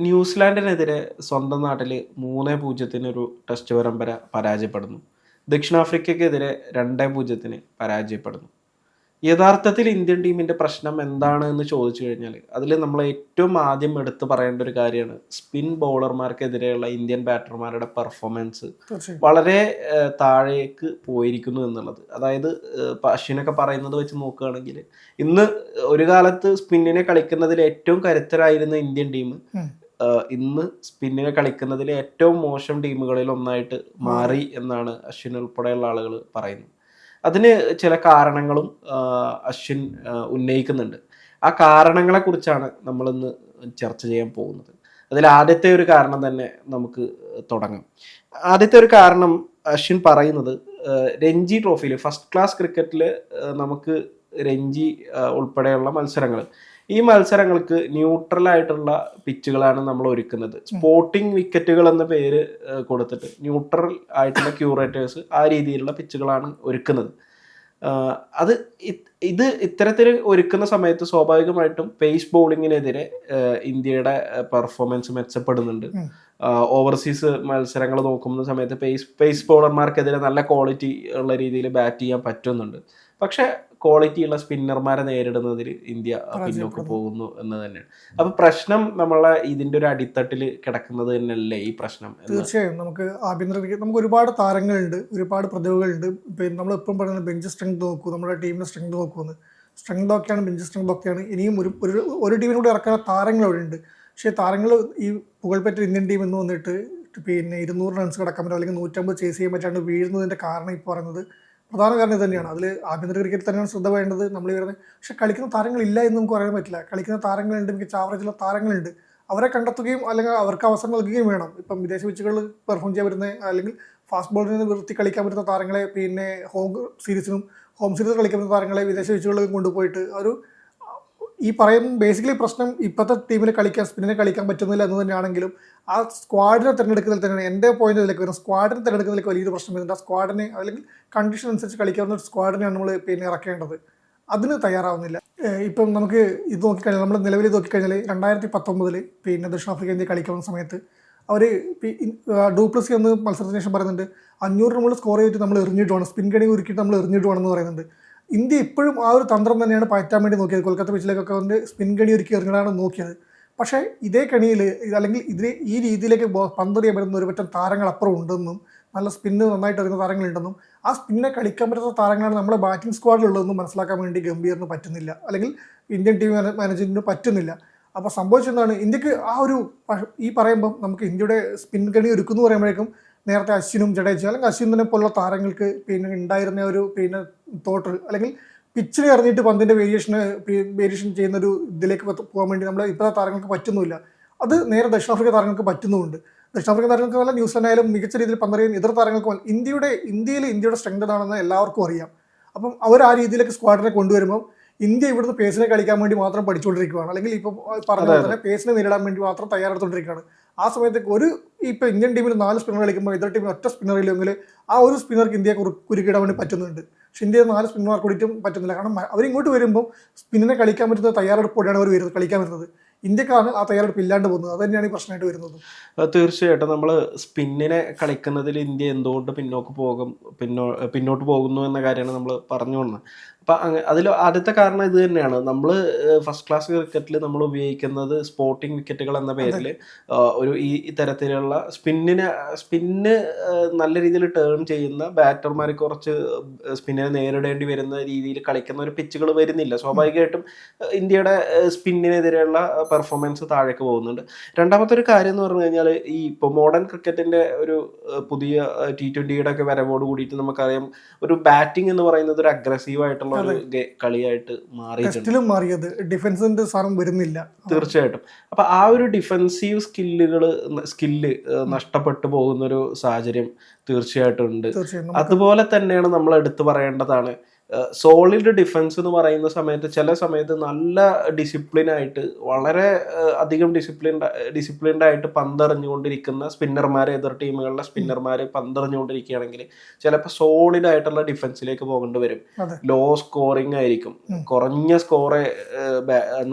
ന്യൂസിലാൻഡിനെതിരെ സ്വന്തം നാട്ടിൽ മൂന്ന് പൂജ്യത്തിന് ഒരു ടെസ്റ്റ് പരമ്പര പരാജയപ്പെടുന്നു. ദക്ഷിണാഫ്രിക്കയ്ക്കെതിരെ രണ്ട് പൂജ്യത്തിന് പരാജയപ്പെടുന്നു. യഥാർത്ഥത്തിൽ ഇന്ത്യൻ ടീമിന്റെ പ്രശ്നം എന്താണ് എന്ന് ചോദിച്ചു കഴിഞ്ഞാൽ അതിൽ നമ്മൾ ഏറ്റവും ആദ്യം എടുത്തു പറയേണ്ട ഒരു കാര്യമാണ്. സ്പിൻ ബൗളർമാർക്കെതിരെയുള്ള ഇന്ത്യൻ ബാറ്റർമാരുടെ പെർഫോമൻസ് വളരെ താഴേക്ക് പോയിരിക്കുന്നു എന്നുള്ളത്. അതായത് അശ്വിനൊക്കെ പറയുന്നത് വെച്ച് നോക്കുകയാണെങ്കിൽ ഇന്ന് ഒരു കാലത്ത് സ്പിന്നിനെ കളിക്കുന്നതിൽ ഏറ്റവും കരുത്തരായിരുന്ന ഇന്ത്യൻ ടീം. ഇന്ന് സ്പിന്നിനെ കളിക്കുന്നതിൽ ഏറ്റവും മോശം ടീമുകളിൽ ഒന്നായിട്ട് മാറി എന്നാണ് അശ്വിൻ ഉൾപ്പെടെയുള്ള ആളുകൾ പറയുന്നത്. അതിന് ചില കാരണങ്ങളും അശ്വിൻ ഉന്നയിക്കുന്നുണ്ട്. ആ കാരണങ്ങളെ കുറിച്ചാണ് നമ്മളിന്ന് ചർച്ച ചെയ്യാൻ പോകുന്നത്. അതിൽ ആദ്യത്തെ ഒരു കാരണം തന്നെ നമുക്ക് തുടങ്ങാം. ആദ്യത്തെ ഒരു കാരണം അശ്വിൻ പറയുന്നത് രഞ്ജി ട്രോഫിയിൽ ഫസ്റ്റ് ക്ലാസ് ക്രിക്കറ്റിൽ നമുക്ക് രഞ്ജി ഉൾപ്പെടെയുള്ള മത്സരങ്ങൾ ഈ മത്സരങ്ങൾക്ക് ന്യൂട്രൽ ആയിട്ടുള്ള പിച്ചുകളാണ് നമ്മൾ ഒരുക്കുന്നത്. സ്പോർട്ടിംഗ് വിക്കറ്റുകൾ എന്ന പേര് കൊടുത്തിട്ട് ന്യൂട്രൽ ആയിട്ടുള്ള ക്യൂറേറ്റേഴ്സ് ആ രീതിയിലുള്ള പിച്ചുകളാണ് ഒരുക്കുന്നത്. അത് ഇത് ഇത് ഇത്തരത്തിൽ ഒരുക്കുന്ന സമയത്ത് സ്വാഭാവികമായിട്ടും പേസ് ബോളിങ്ങിനെതിരെ ഇന്ത്യയുടെ പെർഫോമൻസ് മെച്ചപ്പെടുന്നുണ്ട്. ഓവർസീസ് മത്സരങ്ങൾ നോക്കുന്ന സമയത്ത് പേസ് പേസ് ബോളർമാർക്കെതിരെ നല്ല ക്വാളിറ്റി ഉള്ള രീതിയിൽ ബാറ്റ് ചെയ്യാൻ പറ്റുന്നുണ്ട്. പക്ഷെ ക്വാളിറ്റി ഉള്ള സ്പിന്നർമാരെ നേരിടുന്നതിൽ ഇന്ത്യ പിന്നോട്ട് പോകുന്നു എന്ന് തന്നെയാണ്. അപ്പൊ പ്രശ്നം നമ്മളെ ഇതിന്റെ ഒരു അടിത്തട്ടിൽ കിടക്കുന്നത് തന്നെയല്ലേ ഈ പ്രശ്നം തീർച്ചയായും. നമുക്ക് ആഭ്യന്തര നമുക്ക് ഒരുപാട് താരങ്ങളുണ്ട് ഒരുപാട് പ്രതിഭകളുണ്ട്. പിന്നെ നമ്മൾ എപ്പോഴും പറയുന്നത് ബെഞ്ച് സ്ട്രെങ്ത് നോക്കൂ നമ്മുടെ ടീമിന്റെ സ്ട്രെങ്ത് നോക്കൂന്ന്. സ്ട്രെങ്ത് ഒക്കെയാണ് ബെഞ്ച് സ്ട്രെങ്ത് ഒക്കെയാണ് ഇനിയും ഒരു ഒരു ഒരു ടീമിനൂടെ ഇറക്കുന്ന താരങ്ങൾ അവിടെ ഉണ്ട് പക്ഷേ താരങ്ങൾ ഈ പുകൾപ്പറ്റ ഇന്ത്യൻ ടീം എന്ന് വന്നിട്ട് പിന്നെ ഇരുന്നൂറ് റൺസ് കിടക്കാൻ പറ്റും അല്ലെങ്കിൽ നൂറ്റമ്പത് ചേസ് ചെയ്യാൻ പറ്റാണ്ട് വീഴുന്നതിന്റെ കാരണം ഇപ്പോൾ പറയുന്നത് പ്രധാന കാരണം ഇത് തന്നെയാണ്. അതിൽ ആഭ്യന്തര ക്രിക്കറ്റ് തന്നെയാണ് ശ്രദ്ധ വേണ്ടത് നമ്മൾ പറയുന്നത് പക്ഷെ കളിക്കുന്ന താരങ്ങളില്ല എന്ന് നമുക്ക് പറയാൻ പറ്റില്ല. കളിക്കുന്ന താരങ്ങളുണ്ട് മികച്ച ആവറേജുള്ള താരങ്ങളുണ്ട്. അവരെ കണ്ടെത്തുകയും അല്ലെങ്കിൽ അവർക്ക് അവസരം നൽകുകയും വേണം. ഇപ്പം വിദേശ പിച്ചുകളിൽ പെർഫോം ചെയ്യാൻ പറ്റുന്ന അല്ലെങ്കിൽ ഫാസ്റ്റ് ബോളിൽ നിർത്തി കളിക്കാൻ പറ്റുന്ന താരങ്ങളെ പിന്നെ ഹോം സീരീസിനും ഹോം സീരീസ് കളിക്കാൻ പറ്റുന്ന താരങ്ങളെ വിദേശ പിച്ചുകളിൽ കൊണ്ടുപോയിട്ട് ഒരു ഈ പറയും ബേസിക്കലി പ്രശ്നം ഇപ്പോഴത്തെ ടീമിൽ കളിക്കാൻ സ്പിന്നിനെ കളിക്കാൻ പറ്റുന്നില്ല എന്ന് തന്നെയാണെങ്കിലും ആ സ്ക്വാഡിനെ തിരഞ്ഞെടുക്കുന്നതിൽ തന്നെയാണ് എന്റെ പോയിന്റ് ഇതിലേക്ക് വരുന്നത് സ്ക്വാഡിനെ തിരഞ്ഞെടുക്കുന്നതിലേക്ക് വലിയൊരു പ്രശ്നം വരുന്നുണ്ട്. ആ സ്ക്വാഡിനെ അല്ലെങ്കിൽ കണ്ടീഷൻ അനുസരിച്ച് കളിക്കാവുന്ന ഒരു സ്ക്വാഡിനെയാണ് നമ്മൾ പിന്നെ ഇറക്കേണ്ടത്. അതിന് തയ്യാറാവുന്നില്ല. ഇപ്പം നമുക്ക് ഇത് നോക്കിക്കഴിഞ്ഞാൽ നമ്മൾ നിലവിൽ നോക്കിക്കഴിഞ്ഞാൽ രണ്ടായിരത്തി പത്തൊമ്പതിൽ പിന്നെ ദക്ഷിണാഫ്രിക്ക ഇന്ത്യ കളിക്കുന്ന സമയത്ത് അവർ ഡൂപ്ലസി എന്ന് മത്സരത്തിന് ശേഷം പറയുന്നുണ്ട് അഞ്ഞൂറ് മുകളിൽ സ്കോർ ചെയ്തിട്ട് നമ്മൾ എറിഞ്ഞിട്ട് വേണം സ്പിൻ കടി ഒരുക്കിയിട്ട് നമ്മൾ എറിഞ്ഞിട്ട് എന്ന് പറയുന്നുണ്ട്. ഇന്ത്യ ഇപ്പോഴും ആ ഒരു തന്ത്രം തന്നെയാണ് പയറ്റാൻ വേണ്ടി നോക്കിയത്. കൊൽക്കത്ത പിച്ചിലേക്കൊക്കെ വന്ന് സ്പിൻ കണി ഒരുക്കി എറിഞ്ഞാണ് നോക്കിയത്. പക്ഷേ ഇതേ കണിയിൽ അല്ലെങ്കിൽ ഇതിനെ ഈ രീതിയിലേക്ക് പന്തെറിയാൻ പറ്റുന്ന ഒരു പറ്റം താരങ്ങൾ അപ്പുറം ഉണ്ടെന്നും നല്ല സ്പിന്ന് നന്നായിട്ട് എറിയുന്ന താരങ്ങളുണ്ടെന്നും ആ സ്പിന്നെ കളിക്കാൻ പറ്റുന്ന താരങ്ങളാണ് നമ്മുടെ ബാറ്റിംഗ് സ്ക്വാഡിലുള്ളതെന്നും മനസ്സിലാക്കാൻ വേണ്ടി ഗംഭീറിന് പറ്റുന്നില്ല. അല്ലെങ്കിൽ ഇന്ത്യൻ ടീം മാനേജ്മെന്റിന് പറ്റുന്നില്ല. അപ്പോൾ സംഭവിച്ചെന്താണ്? ഇന്ത്യയ്ക്ക് ആ ഒരു ഈ പറയുമ്പം നമുക്ക് ഇന്ത്യയുടെ സ്പിൻ കണി ഒരുക്കുന്നു പറയുമ്പോഴേക്കും നേരത്തെ അശ്വിനും ജഡേജ അല്ലെങ്കിൽ അശ്വിനെ പോലുള്ള താരങ്ങൾക്ക് പിന്നെ ഉണ്ടായിരുന്ന ഒരു പിന്നെ തോട്ട് അല്ലെങ്കിൽ പിച്ചിന് ഇറങ്ങിയിട്ട് പന്തിന്റെ വേരിയേഷൻ വേരിയേഷൻ ചെയ്യുന്ന ഒരു ഇതിലേക്ക് പോകാൻ വേണ്ടി നമ്മൾ ഇപ്പോഴത്തെ താരങ്ങൾക്ക് പറ്റുന്നില്ല അത് നേരെ ദക്ഷിണാഫ്രിക്ക താരങ്ങൾക്ക് പറ്റുന്നുമുണ്ട്. ദക്ഷിണാഫ്രിക്ക താരങ്ങൾക്ക് നല്ല ന്യൂസിലൻഡ് ആയാലും മികച്ച രീതിയിൽ പന്തറിയും ഇതര താരങ്ങൾക്കും ഇന്ത്യയുടെ ഇന്ത്യയിൽ ഇന്ത്യയുടെ സ്ട്രെങ്ത് എന്താണെന്ന് എല്ലാവർക്കും അറിയാം. അപ്പം അവർ ആ രീതിയിലേക്ക് സ്ക്വാഡിനെ കൊണ്ടുവരുമ്പോൾ ഇന്ത്യ ഇവിടുന്ന് പേസിനെ കളിക്കാൻ വേണ്ടി മാത്രം പഠിച്ചുകൊണ്ടിരിക്കുകയാണ്. അല്ലെങ്കിൽ ഇപ്പോൾ പറഞ്ഞ പോലെ തന്നെ പേസിനെ നേരിടാൻ വേണ്ടി മാത്രം തയ്യാറെടുത്തുകൊണ്ടിരിക്കുകയാണ്. ആ സമയത്തേക്ക് ഒരു ഇപ്പൊ ഇന്ത്യൻ ടീമിൽ നാല് സ്പിന്നർ കളിക്കുമ്പോൾ എതിർ ടീമിൽ ഒറ്റ സ്പിന്നർ ഇല്ലെങ്കിൽ ആ ഒരു സ്പിന്നർക്ക് ഇന്ത്യയെ കുറു- കുരുക്കിടാൻ വേണ്ടി പറ്റുന്നുണ്ട്. പക്ഷെ ഇന്ത്യയിൽ നാല് സ്പിന്നർമാർ കൂടിയിട്ടും പറ്റുന്നില്ല. കാരണം അവരിങ്ങോട്ട് വരുമ്പോൾ സ്പിന്നിനെ കളിക്കാൻ പറ്റുന്ന തയ്യാറെടുപ്പോടെയാണ് അവർ വരുന്നത് കളിക്കാൻ വരുന്നത്. ഇന്ത്യക്കാണ് ആ തയ്യാറെടുപ്പ് ഇല്ലാണ്ട് പോകുന്നത്. അത് തന്നെയാണ് ഈ പ്രശ്നമായിട്ട് വരുന്നത്. തീർച്ചയായിട്ടും നമ്മൾ സ്പിന്നിനെ കളിക്കുന്നതിൽ ഇന്ത്യ എന്തുകൊണ്ട് പിന്നോട്ട് പോകും പിന്നോ പിന്നോട്ട് പോകുന്നു എന്ന കാര്യമാണ് നമ്മൾ പറഞ്ഞു വന്നത് അപ്പം അതിൽ ആദ്യത്തെ കാരണം ഇത് തന്നെയാണ്. നമ്മൾ ഫസ്റ്റ് ക്ലാസ് ക്രിക്കറ്റിൽ നമ്മൾ ഉപയോഗിക്കുന്നത് സ്പോർട്ടിംഗ് വിക്കറ്റുകൾ എന്ന പേരിൽ ഒരു ഈ തരത്തിലുള്ള സ്പിന്നിനെ സ്പിന്ന് നല്ല രീതിയിൽ ടേൺ ചെയ്യുന്ന ബാറ്റർമാർ കുറച്ച് സ്പിന്നിനെ നേരിടേണ്ടി വരുന്ന രീതിയിൽ കളിക്കുന്ന ഒരു പിച്ചുകൾ വരുന്നില്ല. സ്വാഭാവികമായിട്ടും ഇന്ത്യയുടെ സ്പിന്നിനെതിരെയുള്ള പെർഫോമൻസ് താഴേക്ക് പോകുന്നുണ്ട്. രണ്ടാമത്തെ ഒരു കാര്യം എന്ന് പറഞ്ഞു കഴിഞ്ഞാൽ ഈ ഇപ്പോൾ മോഡേൺ ക്രിക്കറ്റിന്റെ ഒരു പുതിയ ടി ട്വന്റിയുടെ ഒക്കെ വരവോട് കൂടിയിട്ട് നമുക്കറിയാം ഒരു ബാറ്റിംഗ് എന്ന് പറയുന്നത് ഒരു അഗ്രസീവ് ആയിട്ടുള്ള ഒരു കളിയായിട്ട് മാറിയിട്ടുണ്ട്. മാറിയത്. ഡിഫൻസിന്റെ സാധനം വരുന്നില്ല. തീർച്ചയായിട്ടും. അപ്പൊ ആ ഒരു ഡിഫൻസീവ് സ്കില്ലുകൾ സ്കില്ല് നഷ്ടപ്പെട്ടു പോകുന്ന ഒരു സാഹചര്യം തീർച്ചയായിട്ടും ഉണ്ട്. അതുപോലെ തന്നെയാണ് നമ്മൾ എടുത്തു പറയേണ്ടതാണ്. സോളിഡ് ഡിഫൻസ് എന്ന് പറയുന്ന സമയത്ത് ചില സമയത്ത് നല്ല ഡിസിപ്ലിൻ ആയിട്ട് വളരെ അധികം ഡിസിപ്ലിൻ ഡിസിപ്ലിൻഡ് ആയിട്ട് പന്തെറിഞ്ഞുകൊണ്ടിരിക്കുന്ന സ്പിന്നർമാർ എതിർ ടീമുകളിലെ സ്പിന്നർമാർ പന്തെറിഞ്ഞുകൊണ്ടിരിക്കുകയാണെങ്കിൽ ചിലപ്പോൾ സോളിഡ് ആയിട്ടുള്ള ഡിഫൻസിലേക്ക് പോകേണ്ടി വരും. ലോ സ്കോറിംഗ് ആയിരിക്കും. കുറഞ്ഞ സ്കോറെ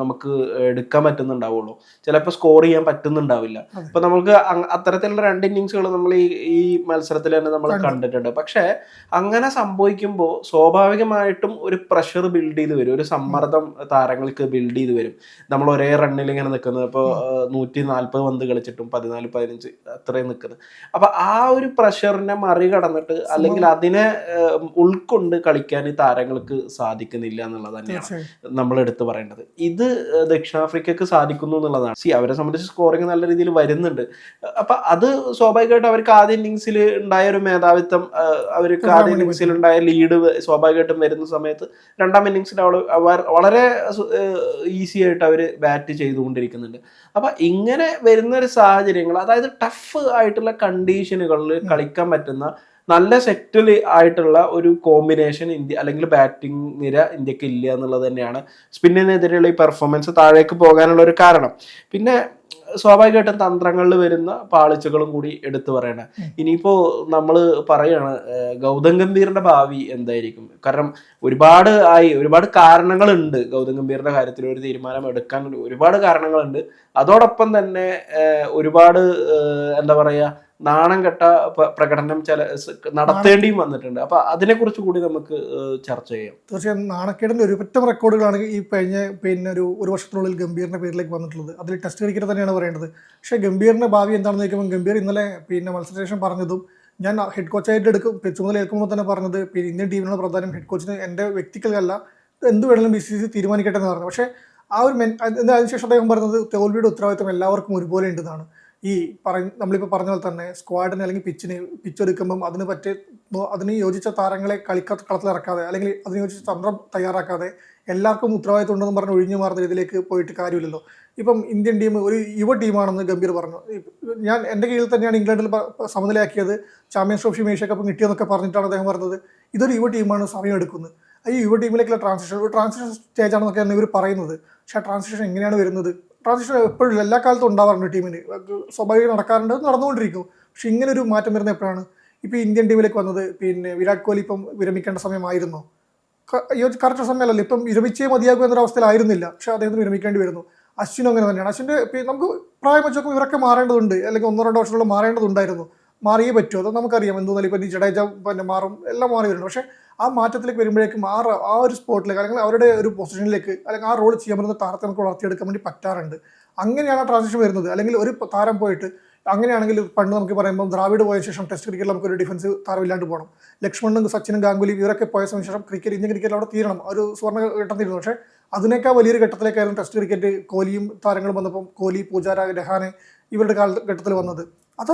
നമുക്ക് എടുക്കാൻ പറ്റുന്നുണ്ടാവുള്ളൂ. ചിലപ്പോൾ സ്കോർ ചെയ്യാൻ പറ്റുന്നുണ്ടാവില്ല. അപ്പൊ നമുക്ക് അത്തരത്തിലുള്ള രണ്ട് ഇന്നിങ്സുകൾ നമ്മൾ ഈ ഈ മത്സരത്തിൽ തന്നെ നമ്മൾ കണ്ടിട്ടുണ്ട്. പക്ഷേ അങ്ങനെ സംഭവിക്കുമ്പോൾ സ്വാഭാവികമായിട്ടും ഒരു പ്രഷർ ബിൽഡ് ചെയ്ത് വരും. ഒരു സമ്മർദ്ദം താരങ്ങൾക്ക് ബിൽഡ് ചെയ്ത് വരും. നമ്മൾ ഒരേ റണ്ണിൽ ഇങ്ങനെ നിൽക്കുന്നത്. ഇപ്പോൾ നൂറ്റി നാൽപ്പത് പന്ത് കളിച്ചിട്ടും പതിനാല് പതിനഞ്ച് അത്രയും നിൽക്കുന്നത്. അപ്പം ആ ഒരു പ്രഷറിനെ മറികടന്നിട്ട് അല്ലെങ്കിൽ അതിനെ ഉൾക്കൊണ്ട് കളിക്കാൻ ഈ താരങ്ങൾക്ക് സാധിക്കുന്നില്ല എന്നുള്ളത് തന്നെയാണ് നമ്മൾ എടുത്തു പറയേണ്ടത്. ഇത് ദക്ഷിണാഫ്രിക്കക്ക് സാധിക്കുന്നു എന്നുള്ളതാണ്. സി അവരെ സംബന്ധിച്ച് സ്കോറിങ് നല്ല രീതിയിൽ വരുന്നുണ്ട്. അപ്പൊ അത് സ്വാഭാവികമായിട്ടും അവർക്ക് ആദ്യ ഇന്നിങ്സിൽ ഉണ്ടായ ഒരു മേധാവിത്വം അവർക്ക് ആദ്യ ഇന്നിങ്സിൽ ഉണ്ടായ ലീഡ് സ്വാഭാവികമായിട്ടും വരുന്ന സമയത്ത് രണ്ടാം ഇന്നിങ്സിൽ അവൾ അവർ വളരെ ഈസി ആയിട്ട് അവർ ബാറ്റ് ചെയ്തുകൊണ്ടിരിക്കുന്നുണ്ട്. അപ്പം ഇങ്ങനെ വരുന്ന ഒരു സാഹചര്യങ്ങൾ അതായത് ടഫ് ആയിട്ടുള്ള കണ്ടീഷനുകളിൽ കളിക്കാൻ പറ്റുന്ന നല്ല സെറ്റിൽ ആയിട്ടുള്ള ഒരു കോമ്പിനേഷൻ ഇന്ത്യ അല്ലെങ്കിൽ ബാറ്റിംഗ് നിര ഇന്ത്യയ്ക്ക് ഇല്ല എന്നുള്ളത് തന്നെയാണ് സ്പിന്നിനെതിരെയുള്ള ഈ പെർഫോമൻസ് താഴേക്ക് പോകാനുള്ള ഒരു കാരണം. പിന്നെ സ്വാഭാവികമായിട്ടും തന്ത്രങ്ങളിൽ വരുന്ന പാളിച്ചകളും കൂടി എടുത്തു പറയണ. ഇനിയിപ്പോ നമ്മൾ പറയാണ് ഗൗതം ഗംഭീറിന്റെ ഭാവി എന്തായിരിക്കും? കാരണം ഒരുപാട് ആയി ഒരുപാട് കാരണങ്ങളുണ്ട് ഗൗതം ഗംഭീറിന്റെ കാര്യത്തിൽ ഒരു തീരുമാനം എടുക്കാൻ ഒരുപാട് കാരണങ്ങളുണ്ട്. അതോടൊപ്പം തന്നെ ഒരുപാട് എന്താ പറയാ നാണം കെട്ട പ്രകടനം ചില നടത്തേണ്ടിയും വന്നിട്ടുണ്ട്. അപ്പൊ അതിനെ കുറിച്ച് കൂടി നമുക്ക് ചർച്ച ചെയ്യാം. തീർച്ചയായും നാണക്കേടിന്റെ ഒരു പറ്റം റെക്കോർഡുകളാണ് ഈ കഴിഞ്ഞ പിന്നെ ഒരു ഒരു വർഷത്തിനുള്ളിൽ ഗംഭീറിന്റെ പേരിലേക്ക് വന്നിട്ടുള്ളത്. അതിൽ ടെസ്റ്റ് ക്രിക്കറ്റ് തന്നെയാണ് പറയേണ്ടത്. പക്ഷേ ഗംഭീറിന്റെ ഭാവി എന്താണെന്ന് ചോദിക്കുമ്പോൾ ഗംഭീർ ഇന്നലെ പിന്നെ മത്സരശേഷം പറഞ്ഞതും ഞാൻ ഹെഡ് കോച്ചായിട്ട് എടുക്കും ചുമതല ഏൽക്കുമ്പോൾ തന്നെ പറഞ്ഞത് പിന്നെ ഇന്ത്യൻ ടീമിനുള്ള പ്രധാനം ഹെഡ് കോച്ചിന് എന്റെ വ്യക്തികളല്ല എന്ത് വേണമെങ്കിലും ബി സി സി തീരുമാനിക്കട്ടെ എന്ന് പറഞ്ഞു. പക്ഷേ ആ ഒരു മെൻ അത് അതിനുശേഷം അദ്ദേഹം പറഞ്ഞത് തോൽവിയുടെ ഉത്തരവാദിത്വം എല്ലാവർക്കും ഒരുപോലെ ഉണ്ടെന്നാണ്. ഈ പറ നമ്മളിപ്പോൾ പറഞ്ഞ പോലെ തന്നെ സ്ക്വാഡിന് അല്ലെങ്കിൽ പിച്ചിന് പിച്ചെടുക്കുമ്പം അതിന് പറ്റിയ അതിന് യോജിച്ച താരങ്ങളെ കളിക്ക കളത്തിലിറക്കാതെ അല്ലെങ്കിൽ അതിന് യോജിച്ച തന്ത്രം തയ്യാറാക്കാതെ എല്ലാവർക്കും ഉത്തരവാദിത്വം ഉണ്ടെന്ന് പറഞ്ഞ് ഒഴിഞ്ഞു മാറുന്ന രീതിയിലേക്ക് പോയിട്ട് കാര്യമില്ലല്ലോ. ഇപ്പം ഇന്ത്യൻ ടീം ഒരു യുവ ടീമാണെന്ന് ഗംഭീർ പറഞ്ഞു. ഞാൻ എന്റെ കീഴിൽ തന്നെയാണ് ഇംഗ്ലണ്ടിൽ സമനിലയാക്കിയത്. ചാമ്പ്യൻസ് ട്രോഫി ഏഷ്യ കപ്പ് കിട്ടിയെന്നൊക്കെ പറഞ്ഞിട്ടാണ് അദ്ദേഹം പറഞ്ഞത്. ഇതൊരു യുവ ടീമാണ് സമയം എടുക്കുന്നത് ഈ യുവ ടീമിലേക്കുള്ള ട്രാൻസിഷൻ ഒരു ട്രാൻസിഷൻ സ്റ്റേജ് ആണെന്നൊക്കെയാണ് ഇവർ പറയുന്നത്. പക്ഷേ ആ ട്രാൻസിഷൻ എങ്ങനെയാണ് വരുന്നത്? ട്രാൻസിഷൻ എപ്പോഴും എല്ലാ കാലത്തും ഉണ്ടാവാറുണ്ട് ടീമിന്. സ്വാഭാവികം നടക്കാറുണ്ട് നടന്നുകൊണ്ടിരിക്കും. പക്ഷെ ഇങ്ങനെ ഒരു മാറ്റം വരുന്ന എപ്പോഴാണ്? ഇപ്പോൾ ഇന്ത്യൻ ടീമിലേക്ക് വന്നത് പിന്നെ വിരാട് കോഹ്ലി ഇപ്പം വിരമിക്കേണ്ട സമയമായിരുന്നു. കറക്റ്റ് സമയമല്ലല്ലോ. ഇപ്പം വിരമിച്ചേ മതിയാകും എന്നൊരവസ്ഥയിലായിരുന്നില്ല പക്ഷെ അദ്ദേഹത്തിന് വിരമിക്കേണ്ടി വരുന്നു. അശ്വിനും അങ്ങനെ തന്നെയാണ്. അശ്വിന്റെ നമുക്ക് പ്രായം വെച്ച് നോക്കുമ്പോൾ ഇവരൊക്കെ മാറേണ്ടതുണ്ട്. അല്ലെങ്കിൽ ഒന്നോ രണ്ടോ വർഷത്തോളം മാറേണ്ടതുണ്ടായിരുന്നു. മാറിയേ പറ്റൂ. അത് നമുക്കറിയാം. എന്തെന്നാലും ഇപ്പം ജഡേജ പിന്നെ മാറും. എല്ലാം മാറി വരുന്നുണ്ട്. പക്ഷേ ആ മാറ്റത്തിലേക്ക് വരുമ്പോഴേക്കും ആ ആ ഒരു സ്പോട്ടിലേക്ക് അല്ലെങ്കിൽ അവരുടെ ഒരു പൊസിഷനിലേക്ക് അല്ലെങ്കിൽ ആ റോൾ ചെയ്യാൻ പറ്റുന്ന താരത്തെ നമുക്ക് വളർത്തിയെടുക്കാൻ വേണ്ടി പറ്റാറുണ്ട്. അങ്ങനെയാണ് ആ ട്രാൻസാക്ഷൻ വരുന്നത്. അല്ലെങ്കിൽ ഒരു താരം പോയിട്ട് അങ്ങനെയാണെങ്കിൽ പണ്ട് നമുക്ക് പറയുമ്പോൾ ദ്രാവിഡ് പോയ ശേഷം ടെസ്റ്റ് ക്രിക്കറ്റിൽ നമുക്ക് ഒരു ഡിഫൻസ് താരമില്ലാണ്ട് പോകണം. ലക്ഷ്മണും സച്ചിനും ഗാംഗുലി ഇവരൊക്കെ പോയ ശേഷം ക്രിക്കറ്റ് ഇന്ത്യൻ ക്രിക്കറ്റിൽ അവിടെ തീരണം. ഒരു സുവർണ ഘട്ടം തീരുന്നു പക്ഷേ അതിനേക്കാൾ വലിയൊരു ഘട്ടത്തിലേക്കായിരുന്നു ടെസ്റ്റ് ക്രിക്കറ്റ് കോഹ്ലിയും താരങ്ങളും വന്നപ്പം. കോഹ്ലി പൂജാര രഹാനെ ഇവരുടെ കാലഘട്ടത്തിൽ വന്നത്. അത്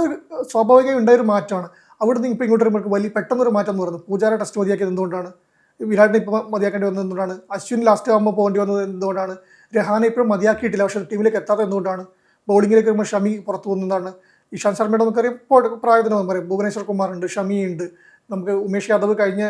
സ്വാഭാവികമായി ഉണ്ടായൊരു മാറ്റമാണ്. അവിടെ നിന്ന് ഇപ്പോൾ ഇങ്ങോട്ട് വരുമ്പോൾ വലിയ പെട്ടെന്നൊരു മാറ്റം എന്ന് പറയുന്നത് പൂജാര ടെസ്റ്റ് മതിയാക്കിയത് എന്തുകൊണ്ടാണ്? വിരാടിനെ ഇപ്പോൾ മതിയാക്കേണ്ടി വന്നത് എന്തുകൊണ്ടാണ്? അശ്വിൻ ലാസ്റ്റ് ആകുമ്പോൾ പോകേണ്ടി വന്നത് എന്തുകൊണ്ടാണ്? രഹാനെ ഇപ്പോഴും മതിയാക്കിയിട്ടില്ല പക്ഷേ ടീമിലേക്ക് എത്താത്ത എന്തുകൊണ്ടാണ്? ബൗളിങ്ങിലേക്ക് വരുമ്പോൾ ഷമി പുറത്തു പോകുന്നതാണ് ഇഷാന്ത് ശർമ്മയുടെ നമുക്കറിയാം ഇപ്പോൾ പ്രായത്തിന് നമുക്ക് പറയാം ഭുവനേശ്വർ കുമാർ ഉണ്ട് ഷമി ഉണ്ട്. നമുക്ക് ഉമേഷ് യാദവ് കഴിഞ്ഞ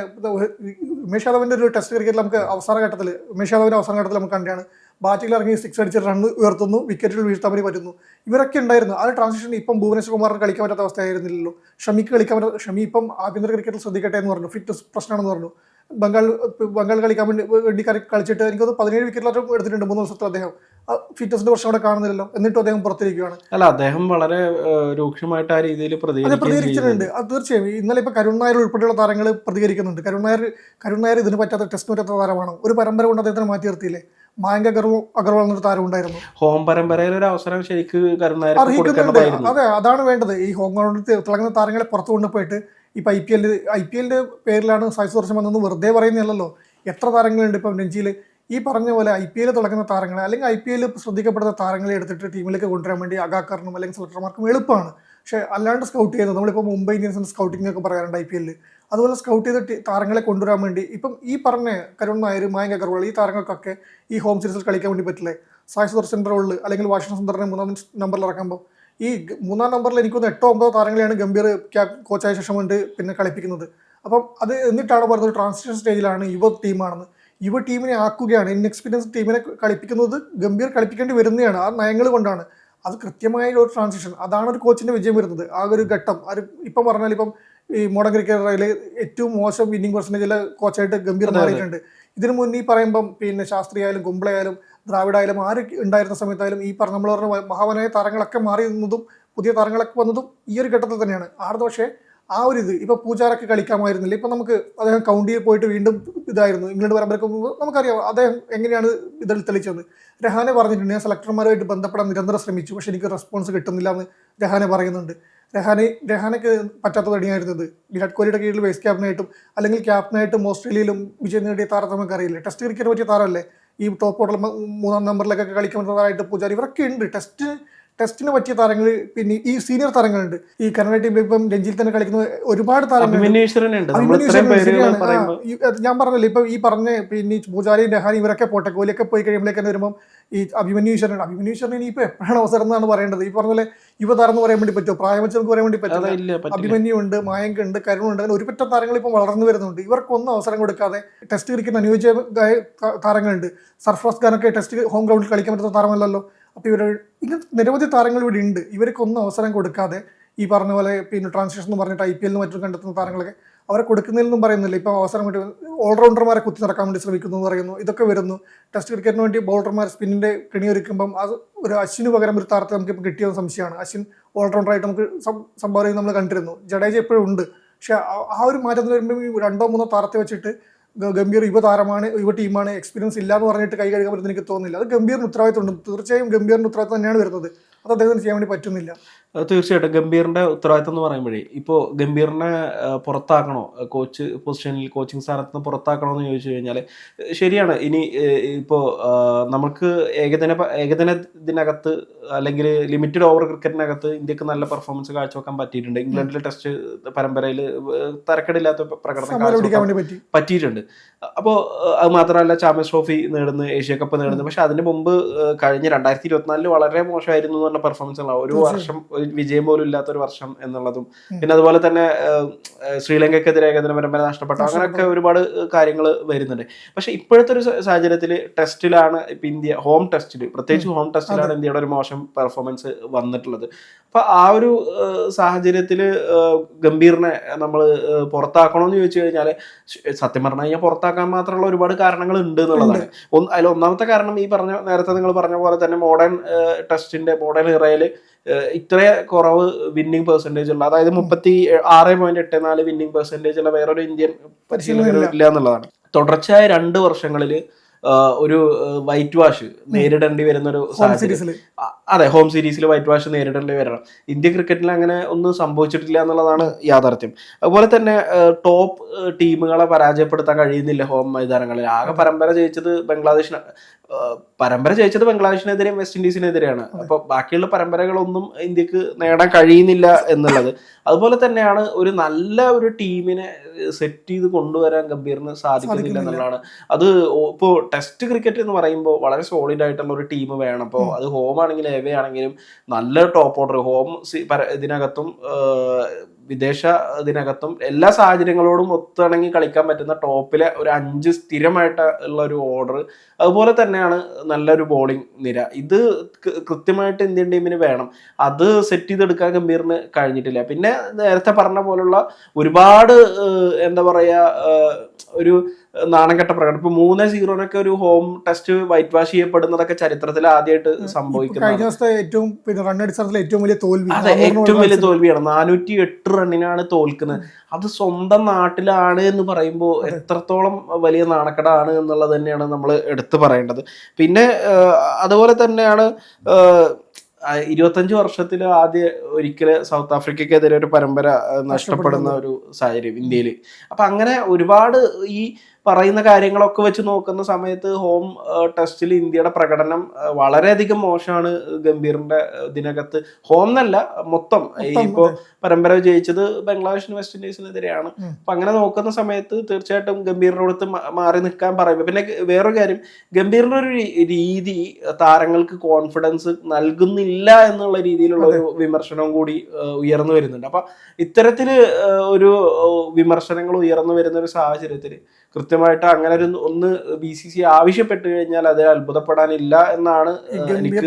ഉമേഷ് യാദവിന്റെ ഒരു ടെസ്റ്റ് ക്രിക്കറ്റിൽ നമുക്ക് അവസാന ഘട്ടത്തിൽ ഉമേഷ് യാദവിന്റെ അവസാന ഘട്ടത്തിൽ നമുക്ക് കണ്ടാണ് ബാറ്റിൽ ഇറങ്ങി സിക്സ് അടിച്ച് റൺ ഉയർത്തുന്നു വിക്കറ്റിൽ വീഴ്ത്താൻ പറ്റുന്നു. ഇവരൊക്കെ ഉണ്ടായിരുന്നു. ആ ട്രാൻസിഷൻ ഇപ്പം ഭുവനേശ്വർ കുമാറിന് കളിക്കാൻ പറ്റാത്ത അവസ്ഥയായിരുന്നില്ലല്ലോ. ഷമിക്ക് കളിക്കാൻ പറ്റാത്ത ഷമി ഇപ്പം ആഭ്യന്തര ക്രിക്കറ്റിൽ ശ്രദ്ധിക്കട്ടെ എന്ന് പറഞ്ഞു. ഫിറ്റ് പ്രശ്നമാണെന്ന് പറഞ്ഞു. ബംഗാൾ ബംഗാൾ കളിക്കാൻ വേണ്ടി വേണ്ടി കളി- കളിച്ചിട്ട് എനിക്കത് പതിനേഴ് വിക്കറ്റിലും എടുത്തിട്ടുണ്ട് മൂന്ന് ദിവസത്തിൽ അദ്ദേഹം. ഫിറ്റ്നസിന്റെ പ്രശ്നം അവിടെ കാണുന്നില്ലല്ലോ. എന്നിട്ടും അദ്ദേഹം പുറത്തിരിക്കുകയാണ്. അല്ല അദ്ദേഹം വളരെ രൂക്ഷമായിട്ട് ആ രീതിയിൽ പ്രതികരിച്ചിട്ടുണ്ട്. അത് തീർച്ചയായും. ഇന്നലെ ഇപ്പൊ കരുൺ നായർ ഉൾപ്പെടെയുള്ള താരങ്ങൾ പ്രതികരിക്കുന്നുണ്ട്. കരുൺ നായർ കരുൺ നായർ ഇതിന് പറ്റാത്ത ടെസ്റ്റ് പറ്റാത്ത താരമാണ്. ഒരു പരമ്പര കൊണ്ട് അദ്ദേഹത്തിന് മാറ്റി നിർത്തിയില്ലേ? മായങ്ക അഗർവാൾ അഗർവാൾ എന്നൊരു താരം ഉണ്ടായിരുന്നു. ഹോം പരമ്പരയിൽ ഒരു അവസരം ശരിക്കും അതെ അതാണ് വേണ്ടത്. ഈ ഹോം ഗ്രൗണ്ടിൽ തിളങ്ങുന്ന താരങ്ങളെ പുറത്തു കൊണ്ടുപോയിട്ട് ഇപ്പൊ ഐ പി എല്ലിൽ ഐ പി എല്ലിന്റെ പേരിലാണ് സൈസ് വർഷം വന്നതെന്ന് വെറുതെ പറയുന്നില്ലല്ലോ എത്ര താരങ്ങളുണ്ട് ഇപ്പം രഞ്ജിയിൽ ഈ പറഞ്ഞ പോലെ ഐ പി എല്ലിൽ തുടങ്ങുന്ന താരങ്ങളെ അല്ലെങ്കിൽ ഐ പി എല്ലിൽ ശ്രദ്ധിക്കപ്പെടുന്ന താരങ്ങളെ എടുത്തിട്ട് ടീമിലേക്ക് കൊണ്ടുവരാൻ വേണ്ടി അഗാക്കറിനും അല്ലെങ്കിൽ സെലക്ടർമാർക്കും എളുപ്പമാണ്. പക്ഷേ അല്ലാണ്ട് സ്കൗട്ട് ചെയ്യുന്നത് നമ്മളിപ്പോൾ മുംബൈ ഇന്ത്യൻസിന് സ്കൗട്ടിംഗ് ഒക്കെ പറയാറുണ്ട് ഐ പി എല്ലിൽ അതുപോലെ സ്കൗട്ട് ചെയ്ത താരങ്ങളെ കൊണ്ടുവരാൻ വേണ്ടി. ഇപ്പം ഈ പറഞ്ഞ കരുൺ നായർ മായങ്ക അഗർവാൾ ഈ താരങ്ങൾക്കൊക്കെ ഈ ഹോം സീരീസിൽ കളിക്കാൻ വേണ്ടി പറ്റില്ലേ? സായ് സുദർശന്റെ റോളിൽ അല്ലെങ്കിൽ വാഷിംഗ് സുന്ദറിനെ മൂന്നാം നമ്പറിൽ ഇറക്കുമ്പോൾ ഈ മൂന്നാം നമ്പറിൽ എനിക്കൊന്ന് എട്ടോ ഒമ്പതോ താരങ്ങളെയാണ് ഗംഭീർ കോച്ചായ ശേഷം കൊണ്ട് പിന്നെ കളിപ്പിക്കുന്നത്. അപ്പം അത് എന്നിട്ടാണ് പറഞ്ഞത്? ട്രാൻസിഷൻ സ്റ്റേജിലാണ് യുവ ടീമാണെന്ന് യുവ ടീമിനെ ആക്കുകയാണ്. ഇൻഎക്സ്പീരിയൻസ് ടീമിനെ കളിപ്പിക്കുന്നത് ഗംഭീർ കളിപ്പിക്കേണ്ടി വരുന്നതാണ്. ആ നയങ്ങൾ കൊണ്ടാണ്. അത് കൃത്യമായ ഒരു ട്രാൻസിഷൻ അതാണ് ഒരു കോച്ചിന്റെ വിജയം വരുന്നത്. ആ ഒരു ഘട്ടം. ഒരു ഇപ്പം പറഞ്ഞാൽ ഇപ്പം ഈ മോഡേൺ ക്രിക്കറ്ററിൽ ഏറ്റവും മോശം ഇന്നിംഗ് പെർസെന്റേജിലെ കോച്ചായിട്ട് ഗംഭീർ. മാറിയിട്ടുണ്ട്. ഇതിനു മുന്നേ ഈ പറയുമ്പം പിന്നെ ശാസ്ത്രി ആയാലും കുംബ്ലെ ആയാലും ദ്രാവിഡ ആയാലും ആര് ഉണ്ടായിരുന്ന സമയത്തായാലും ഈ പറഞ്ഞ നമ്മൾ പറഞ്ഞ മഹാവനായ താരങ്ങളൊക്കെ മാറി നിന്നതും പുതിയ താരങ്ങളൊക്കെ വന്നതും ഈ ഒരു ഘട്ടത്തിൽ തന്നെയാണ്. ആടുന്ന പക്ഷേ ആ ഒരു ഇത് ഇപ്പൊ പൂജാരൊക്കെ കളിക്കാമായിരുന്നില്ല. ഇപ്പൊ നമുക്ക് അദ്ദേഹം കൗണ്ടിയിൽ പോയിട്ട് വീണ്ടും ഇതായിരുന്നു. ഇംഗ്ലണ്ട് വരാൻ നമുക്കറിയാം അദ്ദേഹം എങ്ങനെയാണ് ഇതിൽ തെളിച്ചത് രഹാനെ പറഞ്ഞിട്ടുണ്ട്. ഞാൻ സെലക്ടർമാരുമായിട്ട് ബന്ധപ്പെടാൻ നിരന്തരം ശ്രമിച്ചു. പക്ഷെ എനിക്ക് റെസ്പോൺസ് കിട്ടുന്നില്ല എന്ന് രഹാനെ പറയുന്നുണ്ട്. രഹാനെ രഹാനക്ക് പറ്റാത്ത തടിയായിരുന്നത് വിരാട് കോഹ്ലിയുടെ കീഴിൽ വൈസ് ക്യാപ്റ്റനായിട്ടും അല്ലെങ്കിൽ ക്യാപ്റ്റനായിട്ടും ഓസ്ട്രേലിയയിലും വിജയം നേടിയ താരത്തെ നമുക്ക് അറിയില്ല ടെസ്റ്റ് ക്രിക്കറ്റ് പറ്റിയ താരമല്ലേ? ഈ ടോപ്പ് ഓർഡർ മൂന്നാം നമ്പറിലൊക്കെ കളിക്കാൻ പറ്റുന്നതായിട്ട് പൂജാരി. ഇവരൊക്കെ ഉണ്ട്. ടെസ്റ്റ് ടെസ്റ്റിന് പറ്റിയ താരങ്ങൾ പിന്നെ ഈ സീനിയർ താരങ്ങളുണ്ട്. ഈ കന്നഡ ടീമിൽ ഇപ്പം രഞ്ജിയിൽ തന്നെ കളിക്കുന്ന ഒരുപാട് താരങ്ങളുണ്ട്. അഭിമന്യു ഞാൻ പറഞ്ഞല്ലോ ഇപ്പൊ ഈ പറഞ്ഞ പിന്നെ പൂജാരി രഹാനി ഇവരൊക്കെ പോട്ടെ കോഹ്ലിയൊക്കെ പോയി കഴിയുമ്പോഴേക്കും വരുമ്പോൾ ഈ അഭിമന്യൂശ്വരൻ ഇനി ഇപ്പൊ എപ്പോഴാണ് അവസരം എന്നാണ് പറയേണ്ടത്. ഈ പറഞ്ഞ പോലെ യുവതാരം എന്ന് പറയാൻ വേണ്ടി പറ്റുമോ? പ്രായം വെച്ച് നമുക്ക് പറയാൻ വേണ്ടി പറ്റില്ല. അഭിമന്യു ഉണ്ട് മായങ്ക് ഉണ്ട് കരുണുണ്ട് അങ്ങനെ ഒരുപറ്റ താരങ്ങൾ ഇപ്പം വളർന്നു വരുന്നുണ്ട്. ഇവർക്കൊന്നും അവസരം കൊടുക്കാതെ ടെസ്റ്റ് കളിക്കുന്ന അനുയോജ്യമായ താരങ്ങളുണ്ട്. സർഫ്രാസ് ഖാനൊക്കെ ടെസ്റ്റ് ഹോം ഗ്രൗണ്ടിൽ കളിക്കാൻ പറ്റുന്ന താരമല്ലല്ലോ. അപ്പോൾ ഇവർ ഇങ്ങനത്തെ നിരവധി താരങ്ങൾ ഇവിടെ ഉണ്ട്. ഇവർക്കൊന്നും അവസരം കൊടുക്കാതെ ഈ പറഞ്ഞ പോലെ പിന്നെ ട്രാൻസ്ലേഷൻ എന്ന് പറഞ്ഞിട്ട് ഐ പി എല്ലിന് മറ്റും കണ്ടെത്തുന്ന താരങ്ങളൊക്കെ അവരെ കൊടുക്കുന്നതിലൊന്നും പറയുന്നില്ല. ഇപ്പോൾ അവസരം വേണ്ടി ഓൾറൗണ്ടർമാരെ കുത്തി നടക്കാൻ വേണ്ടി ശ്രമിക്കുന്നു എന്ന് പറയുന്നു. ഇതൊക്കെ വരുന്നു. ടെസ്റ്റ് ക്രിക്കറ്റിന് വേണ്ടി ബൗളർമാർ സ്പിന്നിന്റെ കെണിയൊരുക്കുമ്പം അത് ഒരു അശ്വിന് പകരം ഒരു താരത്തെ നമുക്ക് ഇപ്പോൾ കിട്ടിയെന്ന് സംശയമാണ്. അശ്വിൻ ഓൾറൗണ്ടറായിട്ട് നമുക്ക് സംഭാവന നമ്മൾ കണ്ടിരുന്നു. ജഡേജ എപ്പോഴും ഉണ്ട്. പക്ഷേ ആ- ഒരു മാറ്റത്തിൽ വരുമ്പോൾ രണ്ടോ മൂന്നോ താരത്തെ വെച്ചിട്ട് ഗംഭീർ യുവ താരമാണ് യുവ ടീമാണ് എക്സ്പീരിയൻസ് ഇല്ല എന്ന് പറഞ്ഞിട്ട് കൈ കഴുകാൻ പറ്റുന്ന എനിക്ക് തോന്നുന്നില്ല. അത് ഗംഭീറിന് ഉത്തരവാദിത്തം ഉണ്ട് തീർച്ചയായും ഗംഭീറിന് ഉത്തരവാദിത്തം തന്നെയാണ് വരുന്നത്. അത് അദ്ദേഹത്തിന് ചെയ്യാൻ വേണ്ടി പറ്റുന്നില്ല. അത് തീർച്ചയായിട്ടും ഗംഭീറിന്റെ ഉത്തരവാദിത്തം എന്ന് പറയുമ്പോഴേ ഇപ്പോൾ ഗംഭീറിനെ പുറത്താക്കണോ? കോച്ച് പൊസിഷനിൽ കോച്ചിങ് സ്ഥാനത്ത് നിന്ന് പുറത്താക്കണോ എന്ന് ചോദിച്ചു കഴിഞ്ഞാൽ ശരിയാണ്. ഇനി ഇപ്പോൾ നമുക്ക് ഏകദിന ഏകദിനത്തിനകത്ത് അല്ലെങ്കിൽ ലിമിറ്റഡ് ഓവർ ക്രിക്കറ്റിനകത്ത് ഇന്ത്യയ്ക്ക് നല്ല പെർഫോമൻസ് കാഴ്ചവെക്കാൻ പറ്റിയിട്ടുണ്ട്. ഇംഗ്ലണ്ടിലെ ടെസ്റ്റ് പരമ്പരയിൽ തരക്കേടില്ലാത്ത പ്രകടനം പറ്റിയിട്ടുണ്ട്. അപ്പോൾ അത് മാത്രമല്ല ചാമ്പ്യൻസ് ട്രോഫി നേടുന്നു ഏഷ്യ കപ്പ് നേടുന്നു. പക്ഷെ അതിന് മുമ്പ് കഴിഞ്ഞ രണ്ടായിരത്തി ഇരുപത്തിനാലിൽ വളരെ മോശമായിരുന്നു എന്ന് പറഞ്ഞ പെർഫോമൻസ് ഉള്ള ഒരു വർഷം ഒരു വിജയം പോലും ഇല്ലാത്ത ഒരു വർഷം എന്നുള്ളതും. പിന്നെ അതുപോലെ തന്നെ ശ്രീലങ്കക്കെതിരെ ഏകദിന പരമ്പര നഷ്ടപ്പെട്ടു. അങ്ങനെയൊക്കെ ഒരുപാട് കാര്യങ്ങൾ വരുന്നുണ്ട്. പക്ഷെ ഇപ്പോഴത്തെ ഒരു സാഹചര്യത്തിൽ ടെസ്റ്റിലാണ് ഇപ്പൊ ഇന്ത്യ ഹോം ടെസ്റ്റിൽ പ്രത്യേകിച്ച് ഹോം ടെസ്റ്റിലാണ് ഇന്ത്യയുടെ ഒരു മോശം പെർഫോമൻസ് വന്നിട്ടുള്ളത്. അപ്പൊ ആ ഒരു സാഹചര്യത്തിൽ ഗംഭീറിനെ നമ്മൾ പുറത്താക്കണമെന്ന് ചോദിച്ചു കഴിഞ്ഞാൽ സത്യം പറഞ്ഞു കഴിഞ്ഞാൽ പുറത്താക്കാൻ മാത്രമുള്ള ഒരുപാട് കാരണങ്ങൾ ഉണ്ട് എന്നുള്ളതാണ്. ഒന്ന് അതിൽ ഒന്നാമത്തെ കാരണം ഈ പറഞ്ഞ നേരത്തെ നിങ്ങൾ പറഞ്ഞ പോലെ തന്നെ മോഡേൺ ടെസ്റ്റിന്റെ മോഡേൺ ഇറയിൽ ഇത്ര കുറവ് വിന്നിങ് പെർസെന്റേജ് ഉള്ള അതായത് മുപ്പത്തി ആറ് പോയിന്റ് എട്ട് നാല് വിന്നിങ് പെർസെന്റേജ് ഉള്ള വേറൊരു ഇന്ത്യൻ പരിശീലകരും ഇല്ല. എന്നുള്ളതാണ്. തുടർച്ചയായ രണ്ട് വർഷങ്ങളിൽ ഒരു വൈറ്റ് വാഷ് നേരിടേണ്ടി വരുന്ന ഒരു സാഹചര്യത്തിൽ സാഹചര്യം. അതെ ഹോം സീരീസിൽ വൈറ്റ് വാഷ് നേരിടേണ്ടി വരണം. ഇന്ത്യ ക്രിക്കറ്റിൽ അങ്ങനെ ഒന്നും സംഭവിച്ചിട്ടില്ല എന്നുള്ളതാണ് യാഥാർത്ഥ്യം. അതുപോലെ തന്നെ ടോപ്പ് ടീമുകളെ പരാജയപ്പെടുത്താൻ കഴിയുന്നില്ല ഹോം മൈതാനങ്ങളിൽ. ആകെ പരമ്പര ജയിച്ചത് ബംഗ്ലാദേശിന് പരമ്പര ജയിച്ചത് ബംഗ്ലാദേശിനെതിരെയും വെസ്റ്റ് ഇൻഡീസിനെതിരെയാണ് അപ്പൊ ബാക്കിയുള്ള പരമ്പരകളൊന്നും ഇന്ത്യയ്ക്ക് നേടാൻ കഴിയുന്നില്ല എന്നുള്ളത്. അതുപോലെ തന്നെയാണ് ഒരു നല്ല ഒരു ടീമിനെ സെറ്റ് ചെയ്ത് കൊണ്ടുവരാൻ ഗംഭീറിന് സാധിക്കുന്നില്ല. എന്നുള്ളതാണ്. അത് ഇപ്പോൾ ടെസ്റ്റ് ക്രിക്കറ്റ് എന്ന് പറയുമ്പോൾ വളരെ സോളിഡ് ആയിട്ടുള്ള ഒരു ടീം വേണം. അപ്പോൾ അത് ഹോം ആണെങ്കിലും എവേ ആണെങ്കിലും നല്ല ടോപ്പ് ഓർഡർ ഹോം ഇതിനകത്തും വിദേശ ഇതിനകത്തും എല്ലാ സാഹചര്യങ്ങളോടും ഒത്തിണങ്ങി കളിക്കാൻ പറ്റുന്ന ടോപ്പിലെ ഒരു അഞ്ച് സ്ഥിരമായിട്ട് ഉള്ള ഒരു ഓർഡർ അതുപോലെ തന്നെയാണ് നല്ലൊരു ബോളിംഗ് നിര. ഇത് കൃത്യമായിട്ട് ഇന്ത്യൻ ടീമിന് വേണം. അത് സെറ്റ് ചെയ്തെടുക്കാൻ ഗംഭീറിന് കഴിഞ്ഞിട്ടില്ല. പിന്നെ നേരത്തെ പറഞ്ഞ പോലുള്ള ഒരുപാട് എന്താ പറയുക ഒരു നാണംകെട്ട പ്രകടനം. ഇപ്പൊ മൂന്ന് സീറോനൊക്കെ ഒരു ഹോം ടെസ്റ്റ് വൈറ്റ് വാഷ് ചെയ്യപ്പെടുന്നതൊക്കെ ചരിത്രത്തിൽ ആദ്യമായിട്ട് കഴിഞ്ഞ സംഭവിക്കുന്നതാണ്. ദിവസത്തെ ഏറ്റവും പിന്നെ റൺ ഏറ്റവും വലിയ തോൽവി. അതെ ഏറ്റവും വലിയ തോൽവിയാണ്. നാനൂറ്റി എട്ട് റണ്ണിനാണ് തോൽക്കുന്നത്. അത് സ്വന്തം നാട്ടിലാണ് എന്ന് പറയുമ്പോൾ എത്രത്തോളം വലിയ നാണക്കടാണ് എന്നുള്ളത് തന്നെയാണ് നമ്മൾ എടുത്തു പറയേണ്ടത്. പിന്നെ അതുപോലെ തന്നെയാണ് ഇരുപത്തഞ്ച് വർഷത്തിൽ ആദ്യ ഒരിക്കൽ സൗത്ത് ആഫ്രിക്കക്കെതിരെ ഒരു പരമ്പര നഷ്ടപ്പെടുന്ന ഒരു സാഹചര്യം ഇന്ത്യയിൽ. അപ്പൊ അങ്ങനെ ഒരുപാട് ഈ പറയുന്ന കാര്യങ്ങളൊക്കെ വെച്ച് നോക്കുന്ന സമയത്ത് ഹോം ടെസ്റ്റിൽ ഇന്ത്യയുടെ പ്രകടനം വളരെയധികം മോശമാണ് ഗംഭീറിന്റെ ഇതിനകത്ത്. ഹോം എന്നല്ല മൊത്തം. ഇപ്പോൾ ഇപ്പോ പരമ്പര ജയിച്ചത് ബംഗ്ലാദേശിന് വെസ്റ്റ് ഇൻഡീസിനെതിരെയാണ്. അപ്പൊ അങ്ങനെ നോക്കുന്ന സമയത്ത് തീർച്ചയായിട്ടും ഗംഭീറിനോടത്ത് അടുത്ത് മാറി നിൽക്കാൻ പറയും. പിന്നെ വേറൊരു കാര്യം ഗംഭീറിന്റെ ഒരു രീതി താരങ്ങൾക്ക് കോൺഫിഡൻസ് നൽകുന്നില്ല എന്നുള്ള രീതിയിലുള്ള ഒരു വിമർശനവും കൂടി ഉയർന്നു വരുന്നുണ്ട്. അപ്പൊ ഇത്തരത്തിൽ ഒരു വിമർശനങ്ങൾ ഉയർന്നു വരുന്ന ഒരു സാഹചര്യത്തിൽ കൃത്യമായിട്ട് അങ്ങനെ ഒരു ഒന്ന് ബി സി സി ആവശ്യപ്പെട്ട് കഴിഞ്ഞാൽ അത് അത്ഭുതപ്പെടാനില്ല എന്നാണ് ഈ ആ, എനിക്ക്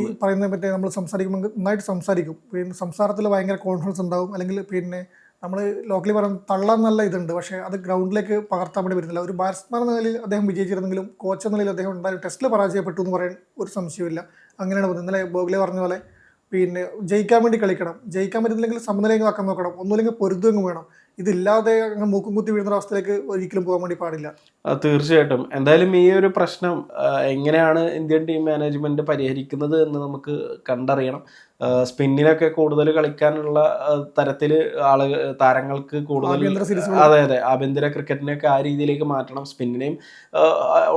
ഈ പറയുന്നതിനെ പറ്റി നമ്മൾ സംസാരിക്കുമ്പോൾ നന്നായിട്ട് സംസാരിക്കും. പിന്നെ സംസാരത്തിൽ ഭയങ്കര കോൺഫിഡൻസ് ഉണ്ടാവും. അല്ലെങ്കിൽ പിന്നെ നമ്മൾ ലോക്കലി പറയുന്ന തള്ളാൻ നല്ല ഇതുണ്ട്. പക്ഷേ അത് ഗ്രൗണ്ടിലേക്ക് പകർത്താൻ വേണ്ടി വരുന്നില്ല ഒരു ബാറ്റ്സ്മാൻ എന്ന നിലയിൽ അദ്ദേഹം വിജയിച്ചിരുന്നെങ്കിലും കോച്ച് എന്ന നിലയിൽ അദ്ദേഹം ഉണ്ടായ ടെസ്റ്റിൽ പരാജയപ്പെട്ടു എന്ന് പറയാൻ ഒരു സംശയമില്ല അങ്ങനെയാണ് പോകുന്നത് ഇന്നലെ ബോഗ്ലെ പറഞ്ഞ പോലെ പിന്നെ ജയിക്കാൻ വേണ്ടി കളിക്കണം. ജയിക്കാൻ പറ്റുന്നില്ലെങ്കിൽ സമനിലയെങ്കിലും ആക്കാൻ നോക്കണം. ഒന്നുമില്ലെങ്കിൽ പൊരുതെങ്കിലും വേണം. ഇതില്ലാതെ മൂക്കും കുത്തി വീഴുന്ന അവസ്ഥയിലേക്ക് ഒരിക്കലും പോകാൻ വേണ്ടി പാടില്ല. തീർച്ചയായിട്ടും. എന്തായാലും ഈ ഒരു പ്രശ്നം എങ്ങനെയാണ് ഇന്ത്യൻ ടീം മാനേജ്മെന്റ് പരിഹരിക്കുന്നത് എന്ന് നമുക്ക് കണ്ടറിയണം. സ്പിന്നിനൊക്കെ സ്പിന്നിലൊക്കെ കൂടുതൽ കളിക്കാനുള്ള തരത്തിൽ ആളുകൾ താരങ്ങൾക്ക് കൂടുതൽ അതെ അതെ. ആഭ്യന്തര ക്രിക്കറ്റിനെയൊക്കെ ആ രീതിയിലേക്ക് മാറ്റണം. സ്പിന്നിനെയും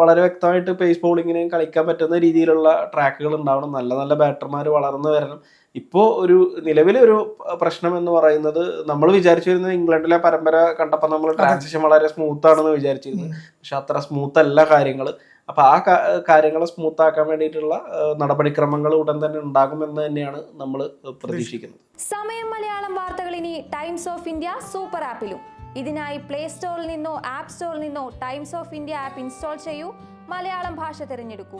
വളരെ വ്യക്തമായിട്ട് പേസ് ബോളിങ്ങിനെയും കളിക്കാൻ പറ്റുന്ന രീതിയിലുള്ള ട്രാക്കുകൾ ഉണ്ടാവണം. നല്ല നല്ല ബാറ്റർമാർ വളർന്നു വരണം. ഇപ്പോൾ ഒരു നിലവിലെ ഒരു പ്രശ്നം എന്ന് പറയുന്നത് നമ്മൾ വിചാരിച്ചിരുന്നത് ഇംഗ്ലണ്ടിലെ പരമ്പര കണ്ടപ്പോൾ നമ്മൾ ട്രാൻസിഷൻ വളരെ സ്മൂത്ത് ആണെന്ന് വിചാരിച്ചിരുന്നു പക്ഷെ അത്ര സ്മൂത്ത് അല്ല കാര്യങ്ങൾ. അപ്പൊ ആ കാര്യങ്ങൾ കാര്യങ്ങളെ സ്മൂത്ത് ആക്കാൻ വേണ്ടിയിട്ടുള്ള നടപടിക്രമങ്ങൾ ഉടൻ തന്നെ ഉണ്ടാകുമെന്ന് തന്നെയാണ് നമ്മൾ പ്രതീക്ഷിക്കുന്നത്. സമയം മലയാളം വാർത്തകൾ ഇനി ടൈംസ് ഓഫ് ഇന്ത്യ സൂപ്പർ ആപ്പിലും. ഇതിനായി പ്ലേ സ്റ്റോറിൽ നിന്നോ ആപ്പ് സ്റ്റോറിൽ നിന്നോ Times of India app install ചെയ്യൂ. മലയാളം ഭാഷ തിരഞ്ഞെടുക്കൂ.